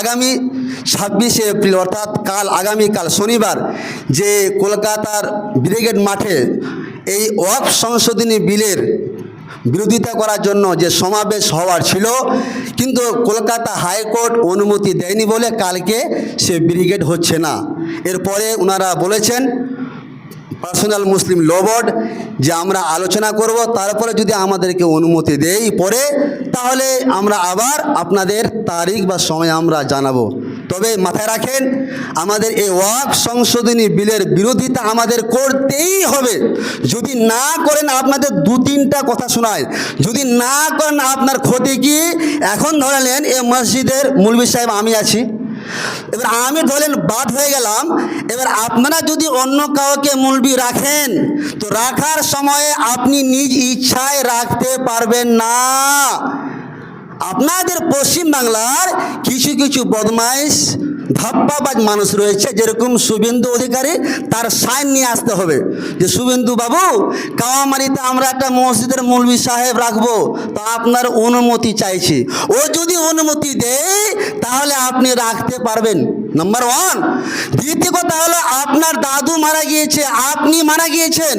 আগামী ছাব্বিশে এপ্রিল, অর্থাৎ কাল, আগামীকাল শনিবার যে কলকাতার ব্রিগেড মাঠে এই ওয়াক সংশোধনী বিলের বিরোধিতা করার জন্য যে সমাবেশ হওয়ার ছিল, কিন্তু কলকাতা হাইকোর্ট অনুমতি দেয়নি বলে কালকে সে ব্রিগেড হচ্ছে না। এরপরে ওনারা বলেছেন, পার্সোনাল মুসলিম ল বোর্ড যে আমরা আলোচনা করব, তারপরে যদি আমাদেরকে অনুমতি দেই পরে তাহলে আমরা আবার আপনাদের তারিখ বা সময় আমরা জানাব। তবে মাথায় রাখেন, আমাদের এই ওয়াক সংশোধনী বিলের বিরোধিতা আমাদের করতেই হবে। যদি না করেন আপনাদের দু তিনটা কথা শোনায়। যদি না করেন আপনার ক্ষতি কি? এখন ধরালেন এ মসজিদের মুলবি সাহেব আমি আছি। এবার আমি ধরেন বাদ হয়ে গেলাম। এবার আপনারা যদি অন্য কাউকে মুলবি রাখেন, তো রাখার সময়ে আপনি নিজ ইচ্ছায় রাখতে পারবেন না। আপনাদের পশ্চিম বাংলার কিছু কিছু বদমাইশ, ধাপ্পাবাজ মানুষ রয়েছে, যেরকম শুভেন্দু অধিকারী, তার সাইন নিয়ে আসতে হবে। যে শুভেন্দু বাবু, কাওয়ামারিতে আমরা একটা মসজিদের মৌলবী সাহেব রাখব, তা আপনার অনুমতি চাইছি। ও যদি অনুমতি দেয় তাহলে আপনি রাখতে পারবেন। নাম্বার ওয়ান দ্বিতীয় কথা হলো, আপনার দাদু মারা গিয়েছে, আপনি মারা গিয়েছেন।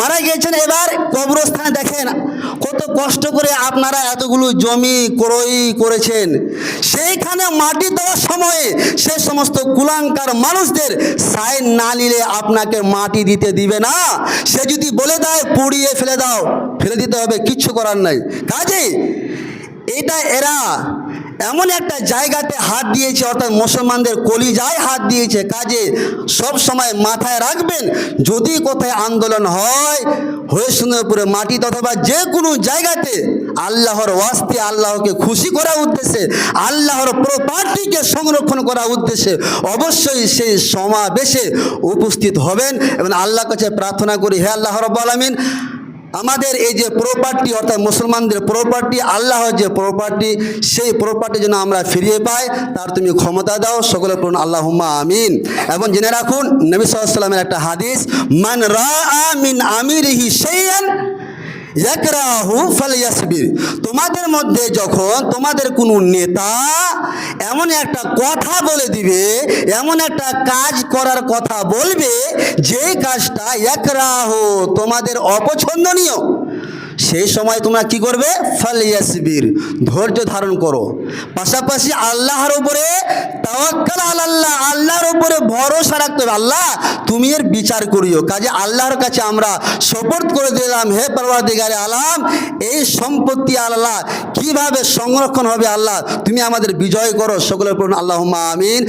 মারা গিয়েছেন, এবার কবরস্থানে দেখেন, কত কষ্ট করে আপনারা এতগুলো জমি ক্রয় করেছেন। সেইখানে মাটি দেওয়ার সময়ে সে সমস্ত কুলাঙ্কার মানুষদের সাইন না নিলে আপনাকে মাটি দিতে দিবে না। সে যদি বলে দেয়, পুড়িয়ে ফেলে দাও, ফেলে দিতে হবে, কিচ্ছু করার নাই। কাজে এটা এরা এমন একটা জায়গাতে হাত দিয়েছে, অর্থাৎ মুসলমানদের কলিজায় হাত দিয়েছে, কাজে সব সময় মাথায় রাখবেন, যদি কোথায় আন্দোলন হয়, হরিশ্চন্দ্রপুরে মাটি অথবা যে কোনো জায়গাতে আল্লাহর ওয়াস্তে, আল্লাহকে খুশি করার উদ্দেশ্যে, আল্লাহর প্রপার্টিকে সংরক্ষণ করার উদ্দেশ্যে অবশ্যই সেই সমাবেশে উপস্থিত হবেন এবং আল্লাহর কাছে প্রার্থনা করি, হে আল্লাহ রব্বুল আলামিন আমাদের এই যে প্রপার্টি অর্থাৎ মুসলমানদের প্রপার্টি আল্লাহর যে প্রপার্টি সেই প্রপার্টি যেন আমরা ফিরিয়ে পাই, তার তুমি ক্ষমতা দাও, সকলে পড়ুন আল্লাহ আমিন। এবং জেনে রাখুন, নবী সাল্লামের একটা হাদিস, মান রা মিন আমিরিহি সেইয়ান ইয়াকরাহু ফালিয়াসবির। তোমাদের মধ্যে যখন তোমাদের কোনো নেতা এমন একটা কথা বলে দিবে, এমন একটা কাজ করার কথা বলবে যে কাজটা একরাহ তোমাদের অপছন্দনীয়। সেই সময় তোমরা কি করবে? ফালিয়াসবির, ধৈর্য ধারণ করো। পাশাপাশি আল্লাহর উপরে তাওয়াক্কাল আল্লাহ আল্লাহর উপরে ভরসা রাখতে হবে। আল্লাহ, তুমি এর বিচার করিও। কাজে আল্লাহর কাছে আমরা সপোর্ট করে দিলাম, হে পরওয়ারদিগারে আলাম, এই সম্পত্তি আল্লাহ কীভাবে সংরক্ষণ হবে? আল্লাহ, তুমি আমাদের বিজয় করো। সকলের পূর্ণ আল্লাহ আমিন।